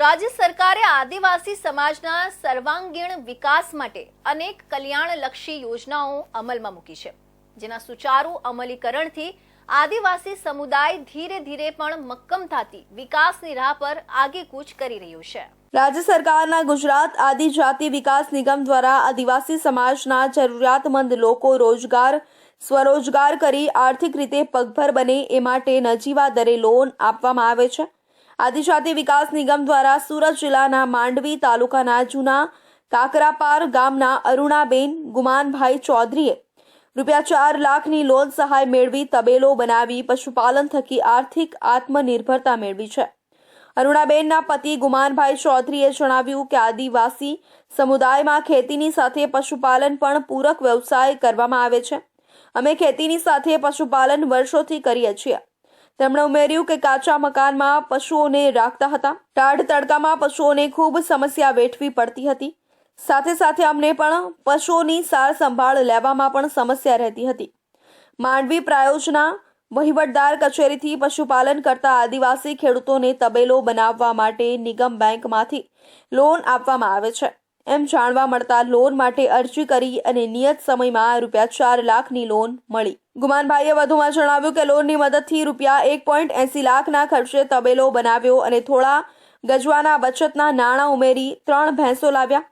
રાજ્ય સરકારે આદિવાસી સમાજના સર્વાંગીણ વિકાસ માટે અનેક કલ્યાણલક્ષી યોજનાઓ અમલમાં મૂકી છે. જેના સુચારુ અમલીકરણથી આદિવાસી સમુદાય ધીરે ધીરે પણ મક્કમ થતી વિકાસની રાહ પર આગેકૂચ કરી રહ્યું છે. રાજ્ય સરકારના ગુજરાત આદિજાતિ વિકાસ નિગમ દ્વારા આદિવાસી સમાજના જરૂરિયાતમંદ લોકો રોજગાર, સ્વરોજગાર કરી આર્થિક રીતે પગભર બને એ માટે નજીવા દરે લોન આપવામાં આવે છે. આદિજાતિ વિકાસ નિગમ દ્વારા સુરત જિલ્લાના માંડવી તાલુકાના જૂના કાકરાપાર ગામના અરુણાબેન ગુમાનભાઈ ચૌધરીએ રૂપિયા ચાર લાખની લોન સહાય મેળવી તબેલો બનાવી પશુપાલન થકી આર્થિક આત્મનિર્ભરતા મેળવી છે. અરુણાબેનના પતિ ગુમાનભાઈ ચૌધરીએ જણાવ્યું કે આદિવાસી સમુદાયમાં ખેતીની સાથે પશુપાલન પણ પૂરક વ્યવસાય કરવામાં આવે છે. અમે ખેતીની સાથે પશુપાલન વર્ષોથી કરીએ છીએ. તેમણે ઉમેર્યું કે કાચા મકાનમાં પશુઓને રાખતા હતા. ટાઢ તડકામાં પશુઓને ખૂબ સમસ્યા વેઠવી પડતી હતી. સાથે સાથે અમને પણ પશુઓની સાર સંભાળ લેવામાં પણ સમસ્યા રહેતી હતી. માંડવી પ્રાયોજના વહીવટદાર કચેરીથી પશુપાલન કરતા આદિવાસી ખેડૂતોને તબેલો બનાવવા માટે નિગમ બેંકમાંથી લોન આપવામાં આવે છે. એમ જાણવા મળતા લોન માટે અરજી કરી અને નિયત સમયમાં રૂપિયા ચાર લાખની લોન મળી. ગુમાનભાઈએ વધુમાં જણાવ્યું કે લોનની મદદથી રૂપિયા એક પોઈન્ટ એસી લાખના ખર્ચે તબેલો બનાવ્યો અને થોડા ગજવાના બચતના નાણાં ઉમેરી ત્રણ ભેંસો લાવ્યા.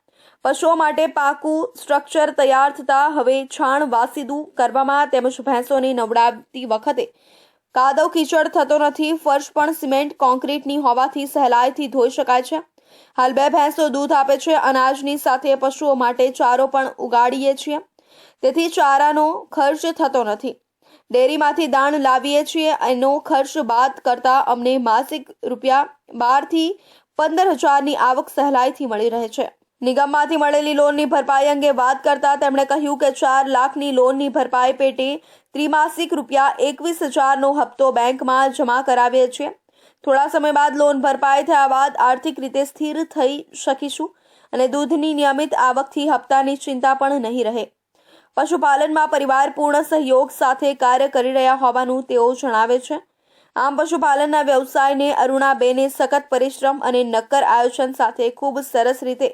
પશુઓ માટે પાકું સ્ટ્રક્ચર તૈયાર થતા હવે છાણ વાસીદું કરવામાં તેમજ ભેંસોને નવડાવતી વખતે કાદવ કીચડ થતો નથી, ફર્શ પણ સિમેન્ટ, કોન્ક્રીટની હોવાથી સહેલાઈથી ધોઈ શકાય છે. હાલ બે ભેંસો દૂધ આપે છે, અનાજની સાથે પશુઓ માટે ચારો પણ ઉગાડીએ છીએ. તેથી ચારાનો ખર્ચ થતો નથી. ડેરીમાંથી દાણ લાવીએ છીએ, એનો ખર્ચ બાદ કરતા અમને માસિક રૂપિયા બારથી પંદર હજારની આવક સહેલાઈથી મળી રહે છે. નિગમમાંથી મળેલી લોનની ભરપાઈ અંગે વાત કરતા તેમણે કહ્યું કે ચાર લાખની લોનની ભરપાઈ પેટે ત્રિમાસિક રૂપિયા એકવીસ હજારનો હપ્તો બેંકમાં જમા કરાવીએ છીએ. થોડા સમય બાદ લોન ભરપાઈ થયા બાદ આર્થિક રીતે સ્થિર થઈ શકીશું અને દૂધની નિયમિત આવકથી હપ્તાની ચિંતા પણ નહીં રહે. પશુપાલનમાં પરિવાર પૂર્ણ સહયોગ સાથે કાર્ય કરી રહ્યા હોવાનું તેઓ જણાવે છે. આમ પશુપાલનના વ્યવસાયને અરુણાબેને સખત પરિશ્રમ અને નક્કર આયોજન સાથે ખૂબ સરસ રીતે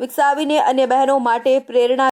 વિકસાવીને અન્ય બહેનો માટે પ્રેરણા